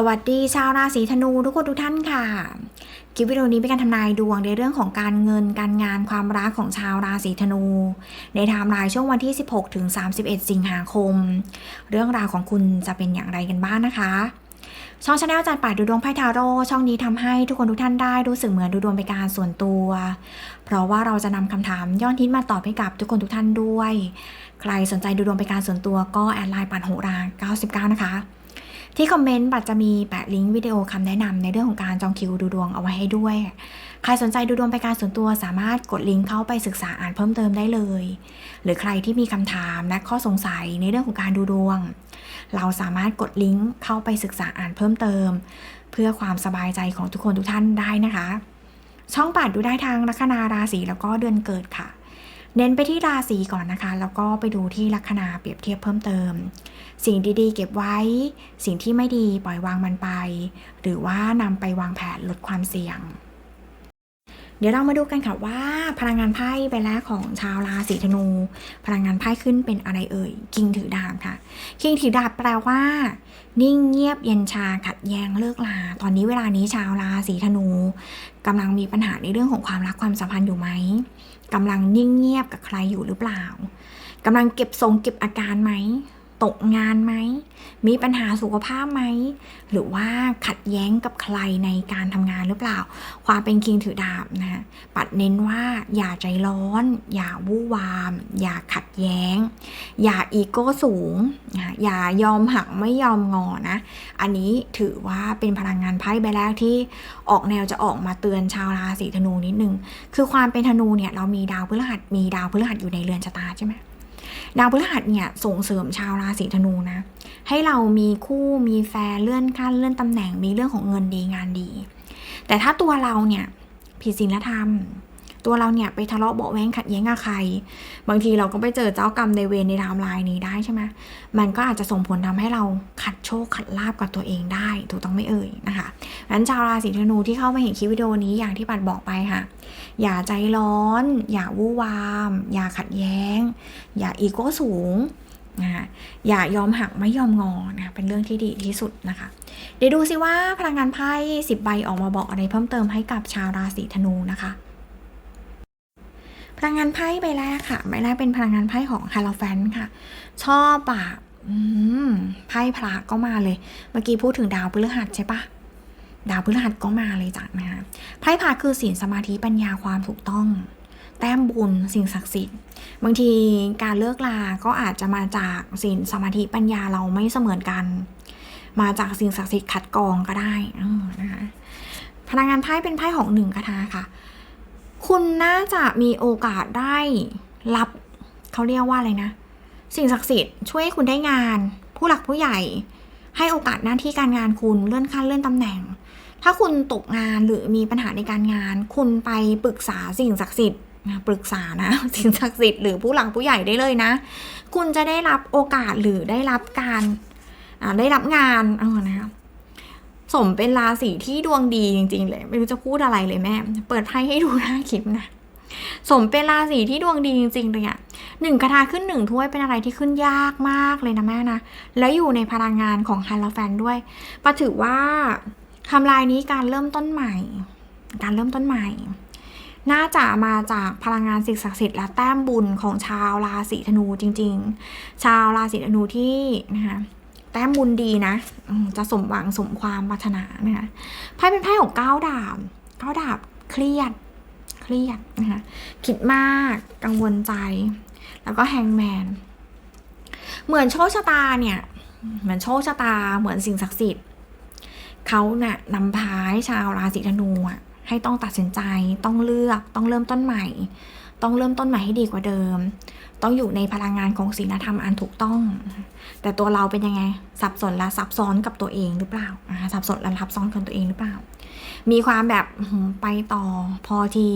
สวัสดีชาวราศีธนูทุกคนทุกท่านค่ะ คลิปวิดีโอนี้เป็นการทำนายดวงในเรื่องของการเงินการงานความรักของชาวราศีธนู ในไทม์ไลน์ช่วงวันที่ 16 ถึง 31 สิงหาคม เรื่องราวของคุณจะเป็นอย่างไรกันบ้างนะคะ ช่องชาแนลจัดป่าดูดวงไพ่ทาโร่ช่องนี้ทำให้ทุกคนทุกท่านได้รู้สึกเหมือนดูดวงเป็นการส่วนตัว เพราะว่าเราจะนำคำถามย้อนทิศมาตอบให้กับทุกคนทุกท่านด้วย ใครสนใจดูดวงเป็นการส่วนตัวก็แอดไลน์ปันโหรา99 นะคะ ที่คอมเมนต์บัตรจะมีแปะลิงก์วิดีโอคำแนะนำในเรื่องของการจองคิวดูดวงเอาไว้ให้ด้วย ใครสนใจดูดวงเป็นการส่วนตัวสามารถกดลิงก์เข้าไปศึกษาอ่านเพิ่มเติมได้เลย หรือใครที่มีคำถามและข้อสงสัยในเรื่องของการดูดวง เราสามารถกดลิงก์เข้าไปศึกษาอ่านเพิ่มเติม เพื่อความสบายใจของทุกคนทุกท่านได้นะคะ ช่องปัดดูได้ทางลัคนาราศีแล้วก็เดือนเกิดค่ะ เน้นไปที่ราศีก่อนนะคะ แล้วก็ไปดูที่ลัคนาเปรียบเทียบเพิ่มเติม สิ่งดีๆ เก็บไว้ สิ่งที่ไม่ดีปล่อยวางมันไป หรือว่านำไปวางแผนลดความเสี่ยง เดี๋ยวเรามาดูกันค่ะว่า พลังงานไพ่ใบแรกของชาวราศีธนู พลังงานไพ่ขึ้นเป็นอะไรเอ่ยคิงถือดาบค่ะคิงถือดาบแปลว่า นิ่งเงียบเย็นชาขัดแย้งเลิกลา ตอนนี้เวลานี้ชาวราศีธนูกำลังมีปัญหาในเรื่องของความรักความสัมพันธ์อยู่ไหม กำลังนิ่งเงียบกับใครอยู่หรือเปล่ากำลังเก็บทรงเก็บอาการไหม ตกงานไหม มีปัญหาสุขภาพไหม หรือว่าขัดแย้งกับใครในการทำงานหรือเปล่า ความเป็นคิงถือดาบนะปัดเน้นว่าอย่าใจร้อน อย่าวู่วาม อย่าขัดแย้ง อย่าอีโก้สูง อย่ายอมหักไม่ยอมงอนะ อันนี้ถือว่าเป็นพลังงานไพ่ใบแรกที่ออกแนวจะออกมาเตือนชาวราศีธนูนิดนึง คือความเป็นธนูเนี่ยเรามีดาวพฤหัสมีดาวพฤหัสอยู่ในเรือนชะตาใช่ไหม ดาวพฤหัสเนี่ยส่งเสริมชาวราศีธนูนะ ให้เรามีคู่มีแฟนเลื่อนขั้นเลื่อนตำแหน่งมีเรื่องของเงินดีงานดี แต่ถ้าตัวเราเนี่ยผิดศีลธรรม ตัวเราเนี่ยไปทะเลาะเบาะแว้งขัดแย้งกับใคร บางทีเราก็ไปเจอเจ้ากรรมในเวรในไทม์ไลน์นี้ได้ใช่ไหมมันก็อาจจะส่งผลทำให้เราขัดโชคขัดลาบกับตัวเองได้ถูกต้องไม่เอ่ยนะคะงั้นชาวราศีธนูที่เข้ามาเห็นคลิปวิดีโอนี้อย่างที่ปัดบอกไปค่ะ อย่าใจร้อน อย่าวู่วาม อย่าขัดแย้ง อย่าอีโก้สูงนะคะอย่ายอมหักไม่ยอมงอนะเป็นเรื่องที่ดีที่สุดนะคะ เดี๋ยวดูสิว่าพลังงานไพ่สิบใบออกมาบอกอะไรเพิ่มเติมให้กับชาวราศีธนูนะคะ พลังงานไพ่ใบแรกค่ะใบแรกเป็นพลังงานไพ่ของฮาโลแฟนค่ะ ชอบอะไพ่พระก็มาเลย เมื่อกี้พูดถึงดาวพฤหัสใช่ปะดาวพฤหัสก็มาเลยจ้ะนะคะไพ่พระคือศีลสมาธิปัญญาความถูกต้อง แต้มบุญสิ่งศักดิ์สิทธิ์ บางทีการเลิกลา ก็อาจจะมาจากศีลสมาธิปัญญาเราไม่เสมือนกัน มาจากสิ่งศักดิ์สิทธิ์ขัดกรองก็ได้นะคะพลังงานไพ่เป็นไพ่ของหนึ่งคาถาค่ะ คุณน่าจะมีโอกาสได้รับเขาเรียกว่าอะไรนะ สิ่งศักดิ์สิทธิ์ช่วยให้คุณได้งาน ผู้หลักผู้ใหญ่ ให้โอกาสหน้าที่การงานคุณเลื่อนขั้นเลื่อนตำแหน่ง ถ้าคุณตกงานหรือมีปัญหาในการงาน คุณไปปรึกษาสิ่งศักดิ์สิทธิ์ปรึกษานะ สิ่งศักดิ์สิทธิ์หรือผู้หลักผู้ใหญ่ได้เลยนะ คุณจะได้รับโอกาสหรือได้รับการได้รับงานเออนะ สมเป็นราศีที่ดวงดีจริง ๆ เลย ไม่รู้จะพูดอะไรเลยแม่ เปิดไพ่ให้ดูหน้าคลิปนะ สมเป็นราศีที่ดวงดีจริงๆเลยอะหนึ่งกระทาขึ้นหนึ่งถ้วยเป็นอะไรที่ขึ้นยากมากเลยนะแม่นะ แล้วอยู่ในพลังงานของฮันลแฟนด้วยปะถือว่าทำลายนี้การเริ่มต้นใหม่ การเริ่มต้นใหม่น่าจะมาจากพลังงานสิ่งศักดิ์สิทธิ์และแต้มบุญของชาวราศีธนูจริง ๆ ชาวราศีธนูที่นะคะ แต้มบุญดีนะจะสมหวังสมความปรารถนานะคะไพ่เป็นไพ่ของเก้าดาบเก้าดาบเครียด เครียดนะคะคิดมากกังวลใจ แล้วก็แฮงแมน เหมือนโชคชะตาเนี่ย เหมือนโชคชะตาเหมือนสิ่งศักดิ์สิทธิ์เขาเนี่ยนำพาให้ชาวราศีธนูอะให้ต้องตัดสินใจต้องเลือกต้องเริ่มต้นใหม่ ต้องเริ่มต้นใหม่ให้ดีกว่าเดิม ต้องอยู่ในพลังงานของศีลธรรมอันถูกต้อง แต่ตัวเราเป็นยังไง สับสนและซับซ้อนกับตัวเองหรือเปล่าสับสนและซับซ้อนกับตัวเองหรือเปล่า มีความแบบไปต่อพอที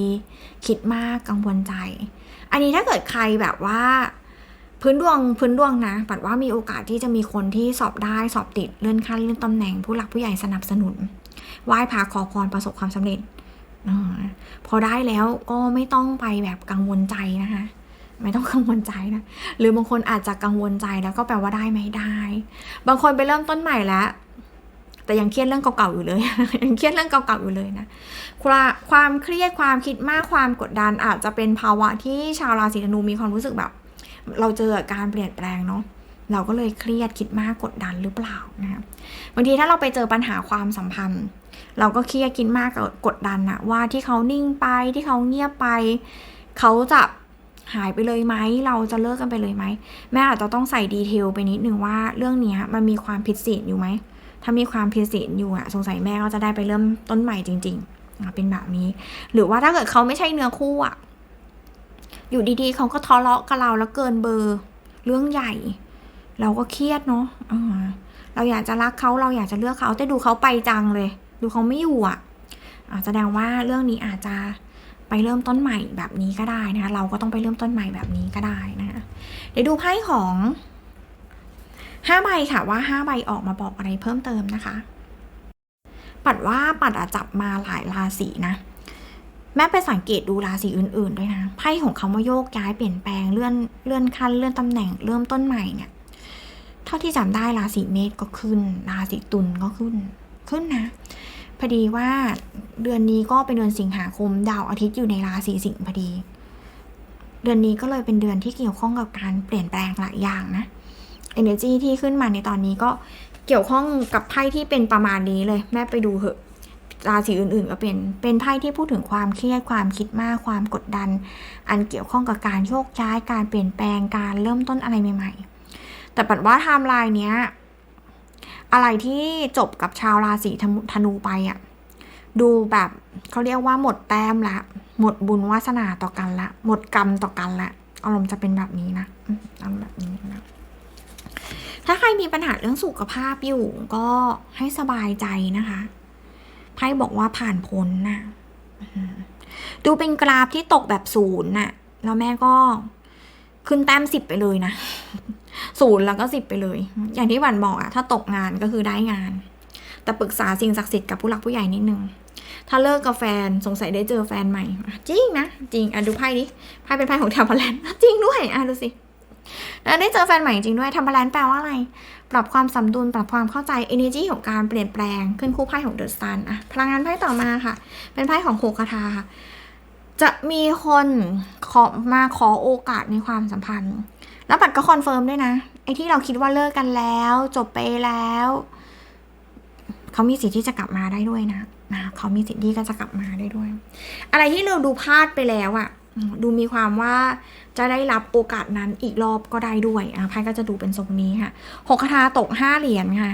คิดมากกังวลใจ อันนี้ถ้าเกิดใครแบบว่าพื้นดวงพื้นดวงนะปัดว่ามีโอกาสที่จะมีคนที่สอบได้สอบติดเลื่อนขั้นเลื่อนตำแหน่งผู้หลักผู้ใหญ่สนับสนุนไหว้พระขอพรประสบความสำเร็จ พอได้แล้วก็ไม่ต้องไปแบบกังวลใจนะคะ ไม่ต้องกังวลใจนะ หรือบางคนอาจจะกังวลใจแล้วก็แปลว่าได้ไม่ได้ บางคนไปเริ่มต้นใหม่แล้ว แต่ยังเครียดเรื่องเก่าๆอยู่เลย ยังเครียดเรื่องเก่าๆอยู่เลยนะความเครียดความคิดมากความกดดันอาจจะเป็นภาวะที่ชาวราศีธนูมีความรู้สึกแบบ เราเจอการเปลี่ยนแปลงเนาะเราก็เลยเครียดคิดมากกดดันหรือเปล่านะคะบางทีถ้าเราไปเจอปัญหาความสัมพันธ์ เราก็เครียดคิดมากกดดันอะว่าที่เขานิ่งไปที่เขาเงียบไป เขาจะหายไปเลยไหมเราจะเลิกกันไปเลยไหมแม่อาจจะต้องใส่ดีเทลไปนิดนึงว่าเรื่องนี้มันมีความผิดศีลอยู่ไหมถ้ามีความผิดศีลอยู่อะสงสัยแม่ก็จะได้ไปเริ่มต้นใหม่จริงๆอะเป็นแบบนี้ หรือว่าถ้าเกิดเขาไม่ใช่เนื้อคู่อะอยู่ดีๆเขาก็ทะเลาะกับเราแล้วเกินเบอร์เรื่องใหญ่ เราก็เครียดเนาะเราอยากจะรักเขาเราอยากจะเลือกเขาแต่ดูเขาไปจังเลย ดูเขาไม่อยู่อะ่ะแสดงว่าเรื่องนี้อาจจะไปเริ่มต้นใหม่แบบนี้ก็ได้นะคะ เราก็ต้องไปเริ่มต้นใหม่แบบนี้ก็ได้นะคะเดี๋ยวดูไพ่ของห้าใบค่ะว่าห้าใบออกมาบอกอะไรเพิ่มเติมนะคะ ปัดว่าปัดอะจับมาหลายราศีนะแม่ไปสังเกตดูราศีอื่นๆด้วยนะไพ่ของคำว่าโยกย้ายเปลี่ยนแปลงเลื่อนเลื่อนขั้นเลื่อนตำแหน่งเริ่มต้นใหม่เนี่ย เท่าที่จำได้ราศีเมษก็ขึ้น ราศีตุลก็ขึ้น ขึ้นนะพอดีว่าเดือนนี้ก็เป็นเดือนสิงหาคมดาวอาทิตย์อยู่ในราศีสิงห์พอดี เดือนนี้ก็เลยเป็นเดือนที่เกี่ยวข้องกับการเปลี่ยนแปลงหลายอย่างนะ energy ที่ขึ้นมาในตอนนี้ก็เกี่ยวข้องกับไพ่ที่เป็นประมาณนี้เลย แม่ไปดูเหอะราศีอื่นๆก็เป็น เป็นไพ่ที่พูดถึงความเครียดความคิดมากความกดดัน อันเกี่ยวข้องกับการโยกย้ายการเปลี่ยนแปลงการเริ่มต้นอะไรใหม่ ๆ แต่ปัดว่าไทม์ไลน์เนี้ย อะไรที่จบกับชาวราศีธนูไปอะดูแบบเขาเรียกว่าหมดแต้มละ หมดบุญวาสนาต่อกันละ หมดกรรมต่อกันละอารมณ์จะเป็นแบบนี้นะอารมณ์แบบนี้นะถ้าใครมีปัญหาเรื่องสุขภาพอยู่ก็ให้สบายใจนะคะไพ่บอกว่าผ่านพ้นนะดูเป็นกราฟที่ตกแบบศูนย์น่ะแล้วแม่ก็ ขึ้นแต้มสิบไปเลยนะศูนย์แล้วก็สิบไปเลย อย่างที่หวันบอกอะถ้าตกงานก็คือได้งาน แต่ปรึกษาสิ่งศักดิ์สิทธิ์กับผู้หลักผู้ใหญ่นิดนึง ถ้าเลิกกับแฟนสงสัยได้เจอแฟนใหม่ จริงนะ จริงอะดูไพ่ดิไพ่เป็นไพ่ของแทมเปอร์แลนด์จริงด้วยอะดูสิแล้วได้เจอแฟนใหม่จริงด้วยทำบาลานซ์แปลว่าอะไร ปรับความสมดุล ปรับความเข้าใจ energy ของการเปลี่ยนแปลง ขึ้นคู่ไพ่ของเดอะสตาร์อะพลังงานไพ่ต่อมาค่ะ เป็นไพ่ของโคคาทาค่ะ จะมีคนขอมาขอโอกาสในความสัมพันธ์ แล้วปัดก็คอนเฟิร์มด้วยนะ ไอ้ที่เราคิดว่าเลิกกันแล้ว จบไปแล้ว เขามีสิทธิ์ที่จะกลับมาได้ด้วยนะนะเขามีสิทธิ์ที่ก็จะกลับมาได้ด้วย อะไรที่เราดูพลาดไปแล้วอะดูมีความว่าจะได้รับโอกาสนั้นอีกรอบก็ได้ด้วยอะไพ่ก็จะดูเป็นทรงนี้ค่ะหกคาถาตกห้าเหรียญค่ะ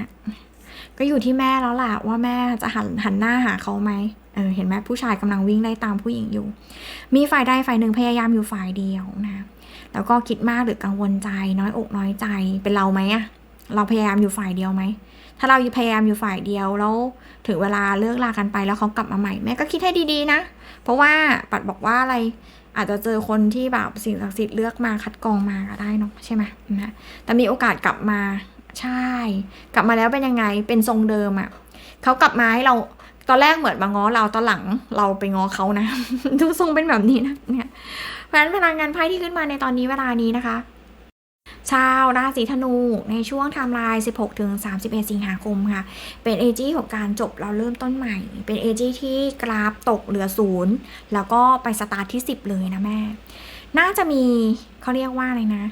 ก็อยู่ที่แม่แล้วล่ะว่าแม่จะหันหันหน้าหาเขาไหม เออเห็นไหมผู้ชายกำลังวิ่งไล่ตามผู้หญิงอยู่ มีฝ่ายใดฝ่ายหนึ่งพยายามอยู่ฝ่ายเดียวนะ แล้วก็คิดมากหรือกังวลใจ น้อยอกน้อยใจเป็นเราไหมอะเราพยายามอยู่ฝ่ายเดียวไหม ถ้าเราพยายามอยู่ฝ่ายเดียวแล้วถึงเวลาเลิกลากันไปแล้วเขากลับมาใหม่แม่ก็คิดให้ดีๆนะ เพราะว่าปัดบอกว่าอะไรอาจจะเจอคนที่แบบสิ่งศักดิ์สิทธิ์เลือกมาคัดกรองมาก็ได้เนาะใช่ไหมนะแต่มีโอกาสกลับมาใช่ กลับมาแล้วเป็นยังไงเป็นทรงเดิมอะ่ะเขากลับมาให้เรา ตอนแรกเหมือนมาง้อเราตอนหลังเราไปง้อเขานะ ดูทรงเป็นแบบนี้นะเนี่ยเพราะฉะนั้นพลังงานไพ่ที่ขึ้นมาในตอนนี้เวลานี้นะคะ ชาวราศีธนูในช่วงไทม์ไลน์ 16 ถึง 31 สิงหาคมค่ะ เป็นเอจีของการจบเราเริ่มต้นใหม่ เป็นเอจีที่กราฟตกเหลือศูนย์แล้วก็ไปสตาร์ทที่ 10 เลยนะแม่ น่าจะมีเขาเรียกว่าอะไรนะ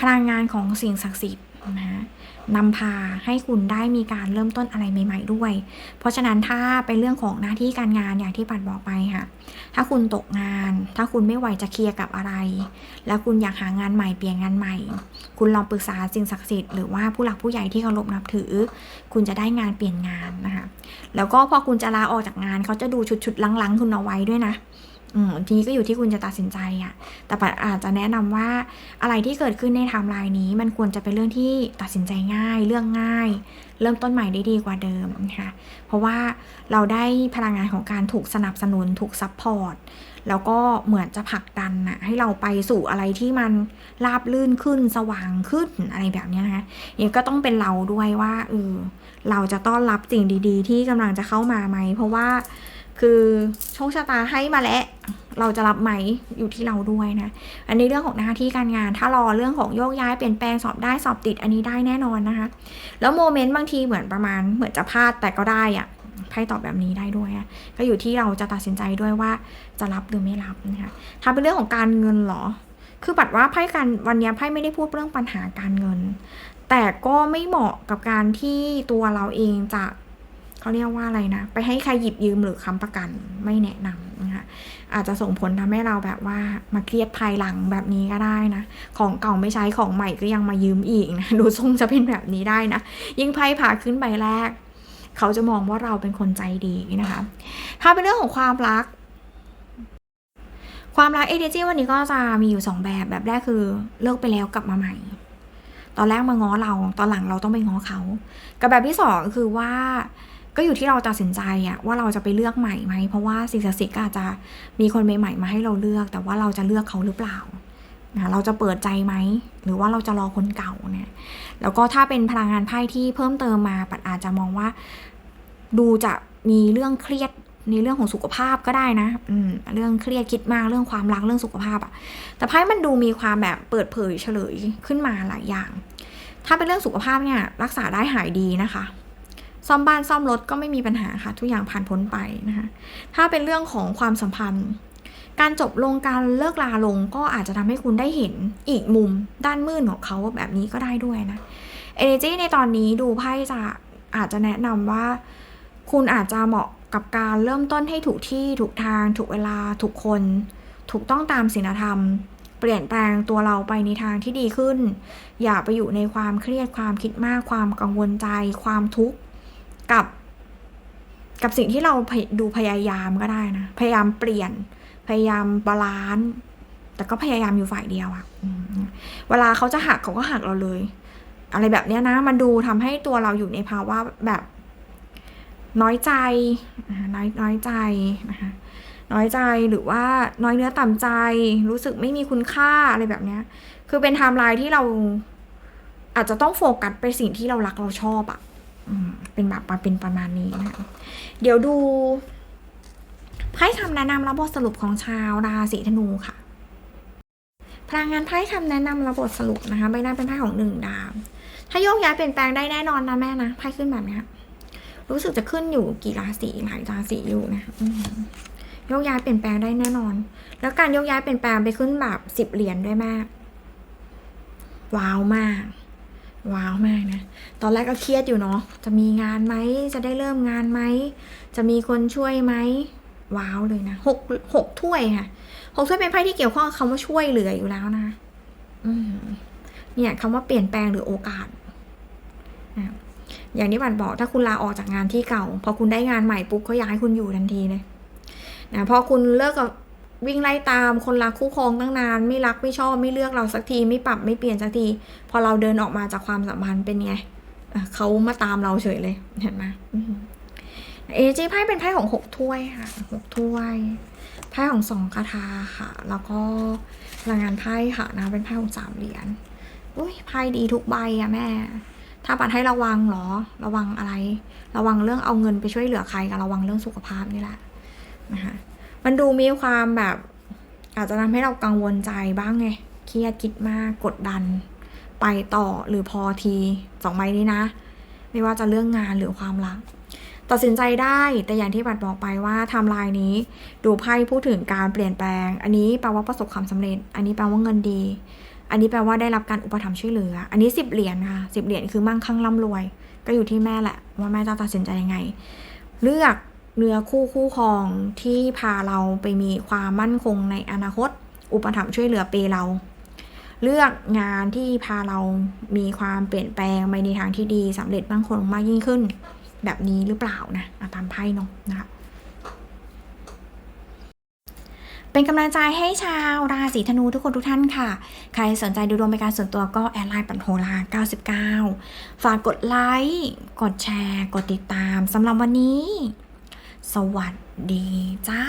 พลังงานของสิ่งศักดิ์สิทธิ์นะ นำพาให้คุณได้มีการเริ่มต้นอะไรใหม่ ๆ ด้วย เพราะฉะนั้นถ้าเป็นเรื่องของหน้าที่การงานอย่างที่ปัดบอกไปค่ะ ถ้าคุณตกงาน ถ้าคุณไม่ไหวจะเคลียร์กับอะไร แล้วคุณอยากหางานใหม่เปลี่ยนงานใหม่ คุณลองปรึกษาสิ่งศักดิ์สิทธิ์หรือว่าผู้หลักผู้ใหญ่ที่เคารพนับถือ คุณจะได้งานเปลี่ยนงานนะคะ แล้วก็พอคุณจะลาออกจากงานเขาจะดูชุดๆลังๆคุณเอาไว้ด้วยนะ อืมทีนี้ก็อยู่ที่คุณจะตัดสินใจอะ่ะแต่ปัดอาจจะแนะนำว่าอะไรที่เกิดขึ้นในไทม์ไลน์นี้ มันควรจะเป็นเรื่องที่ตัดสินใจง่าย เรื่องง่าย เริ่มต้นใหม่ได้ดีกว่าเดิมนะคะเพราะว่าเราได้พลังงานของการถูกสนับสนุนถูกซัพพอร์ตแล้วก็เหมือนจะผลักดันนะให้เราไปสู่อะไรที่มันราบลื่นขึ้นสว่างขึ้นอะไรแบบนี้นะคะนี่ก็ต้องเป็นเราด้วยว่าเออเราจะต้อนรับสิ่งดี ๆ ที่กำลังจะเข้ามาไหมเพราะว่า คือโชคชะตาให้มาแล้วเราจะรับไหมอยู่ที่เราด้วยนะ อันนี้เรื่องของหน้าที่การงาน ถ้ารอเรื่องของโยกย้ายเปลี่ยนแปลงสอบได้สอบติดอันนี้ได้แน่นอนนะคะ แล้วโมเมนต์บางทีเหมือนประมาณเหมือนจะพลาดแต่ก็ได้อะไพ่ตอบแบบนี้ได้ด้วยอะก็อยู่ที่เราจะตัดสินใจด้วยว่าจะรับหรือไม่รับนะคะถ้าเป็นเรื่องของการเงินเหรอ คือปัดว่าไพ่การวันนี้ไพ่ไม่ได้พูดเรื่องปัญหาการเงิน แต่ก็ไม่เหมาะกับการที่ตัวเราเองจะ เขาเรียกว่าอะไรนะ ไปให้ใครหยิบยืมหรือค้ำประกันไม่แนะนำนะคะอาจจะส่งผลทำให้เราแบบว่ามาเครียดภายหลังแบบนี้ก็ได้นะ ของเก่าไม่ใช้ของใหม่ก็ยังมายืมอีกนะดูทรงจะเป็นแบบนี้ได้นะ ยิ่งไพ่ผ่าขึ้นใบแรก เขาจะมองว่าเราเป็นคนใจดีนะคะถ้าเป็นเรื่องของความรัก ความรักเอเดจีวันนี้ก็จะมีอยู่สองแบบแบบแรกคือเลิกไปแล้วกลับมาใหม่ตอนแรกมาง้อเรา ตอนหลังเราต้องไปง้อเขา กับแบบที่สองคือว่า ก็อยู่ที่เราตัดสินใจอะว่าเราจะไปเลือกใหม่ไหม เพราะว่าสิ่งศักดิ์สิทธิ์ก็อาจจะมีคนใหม่ๆมาให้เราเลือก แต่ว่าเราจะเลือกเขาหรือเปล่านะเราจะเปิดใจไหม หรือว่าเราจะรอคนเก่าเนี่ย แล้วก็ถ้าเป็นพลังงานไพ่ที่เพิ่มเติมมาปัดอาจจะมองว่า ดูจะมีเรื่องเครียดในเรื่องของสุขภาพก็ได้นะ อืม เรื่องเครียดคิดมากเรื่องความรักเรื่องสุขภาพอะแต่ไพ่มันดูมีความแบบเปิดเผยเฉลยขึ้นมาหลายอย่าง ถ้าเป็นเรื่องสุขภาพเนี่ย รักษาได้หายดีนะคะ ซ่อมบ้านซ่อมรถก็ไม่มีปัญหาค่ะ ทุกอย่างผ่านพ้นไปนะคะ ถ้าเป็นเรื่องของความสัมพันธ์ การจบลงการเลิกลาลงก็อาจจะทำให้คุณได้เห็นอีกมุมด้านมืดของเขาแบบนี้ก็ได้ด้วยนะ Energy ในตอนนี้ดูไพ่จะอาจจะแนะนำว่า คุณอาจจะเหมาะกับการเริ่มต้นให้ถูกที่ถูกทาง ถูกเวลาถูกคน ถูกต้องตามศีลธรรม เปลี่ยนแปลงตัวเราไปในทางที่ดีขึ้น อย่าไปอยู่ในความเครียดความคิดมากความกังวลใจ ความทุกข์ กับ กับสิ่งที่เราดูพยายามก็ได้นะ พยายามเปลี่ยน พยายามบาลานซ์แต่ก็พยายามอยู่ฝ่ายเดียวอะเวลาเขาจะหักเขาก็หักเราเลย อะไรแบบเนี้ยนะ มันดูทำให้ตัวเราอยู่ในภาวะแบบ น้อยใจน้อยน้อยใจนะคะน้อยใจหรือว่าน้อยเนื้อต่ำใจ รู้สึกไม่มีคุณค่าอะไรแบบเนี้ย คือเป็นไทม์ไลน์ที่เราอาจจะต้องโฟกัสไปสิ่งที่เรารักเราชอบอะ เป็นแบบมาเป็นประมาณนี้นะคะเดี๋ยวดูไพ่คำแนะนำและบทสรุปของชาวราศีธนูค่ะ พลังงานไพ่คำแนะนำและบทสรุปนะคะใบหน้าเป็นไพ่ของหนึ่งดาว ถ้าโยกย้ายเปลี่ยนแปลงได้แน่นอนนะแม่นะไพ่ขึ้นแบบนี้รู้สึกจะขึ้นอยู่กี่ราศีหลายราศีอยู่นะโยกย้ายเปลี่ยนแปลงได้แน่นอน แล้วการโยกย้ายเปลี่ยนแปลงไปขึ้นแบบสิบเหรียญด้วยแม่ว้าวมาก ว้าวมากนะ ตอนแรกก็เครียดอยู่เนาะ จะมีงานไหม จะได้เริ่มงานไหม จะมีคนช่วยไหม ว้าวเลยนะหกหกถ้วยค่ะหกถ้วยเป็นไพ่ที่เกี่ยวข้องกับคำว่าช่วยเหลืออยู่แล้วนะ อืมเนี่ยคำว่าเปลี่ยนแปลงหรือโอกาส อย่างที่บันบอกถ้าคุณลาออกจากงานที่เก่า พอคุณได้งานใหม่ปุ๊บเขาอยากให้คุณอยู่ทันทีเลยนะพอคุณเลิกกับ วิ่งไล่ตามคนรักคู่ครองตั้งนาน ไม่รักไม่ชอบไม่เลือกเราสักทีไม่ปรับไม่เปลี่ยนสักที พอเราเดินออกมาจากความสัมพันธ์เป็นไงเขามาตามเราเฉยเลยเห็นไหมเอจีไพ่เป็นไพ่ของหกถ้วยค่ะหกถ้วยไพ่ของสองคาถาค่ะ แล้วก็พลังงานไพ่ค่ะนะเป็นไพ่ของสามเหรียญอุ้ยไพ่ดีทุกใบอะแม่ ถ้าปัดให้ระวังเหรอ ระวังอะไร ระวังเรื่องเอาเงินไปช่วยเหลือใครกับระวังเรื่องสุขภาพนี่แหละนะคะ มันดูมีความแบบ อาจจะทำให้เรากังวลใจบ้างไง เครียดคิดมากกดดัน ไปต่อหรือพอทีสองใบนี้นะ ไม่ว่าจะเรื่องงานหรือความรักตัดสินใจได้แต่อย่างที่บัดบอกไปว่าทำลายนี้ ดูไพ่พูดถึงการเปลี่ยนแปลง อันนี้แปลว่าประสบความสำเร็จ อันนี้แปลว่าเงินดี อันนี้แปลว่าได้รับการอุปถัมภ์ช่วยเหลือ อันนี้สิบเหรียญค่ะสิบเหรียญคือมั่งคั่งร่ำรวย ก็อยู่ที่แม่แหละ ว่าแม่จะตัดสินใจยังไง เลือก เนื้อคู่คู่ครองที่พาเราไปมีความมั่นคงในอนาคต อุปถัมภ์ช่วยเหลือเปเรา เลือกงานที่พาเรามีความเปลี่ยนแปลงไปในทางที่ดีสำเร็จมั่งคงมากยิ่งขึ้น แบบนี้หรือเปล่านะอะตามไพ่เนาะนะคะเป็นกำลังใจให้ชาวราศีธนูทุกคนทุกท่านค่ะ ใครสนใจดูดวงเป็นการส่วนตัวก็แอดไลน์ปันโฮลา99 ฝากกดไลค์ กดแชร์ กดติดตามสำหรับวันนี้ สวัสดีจ้า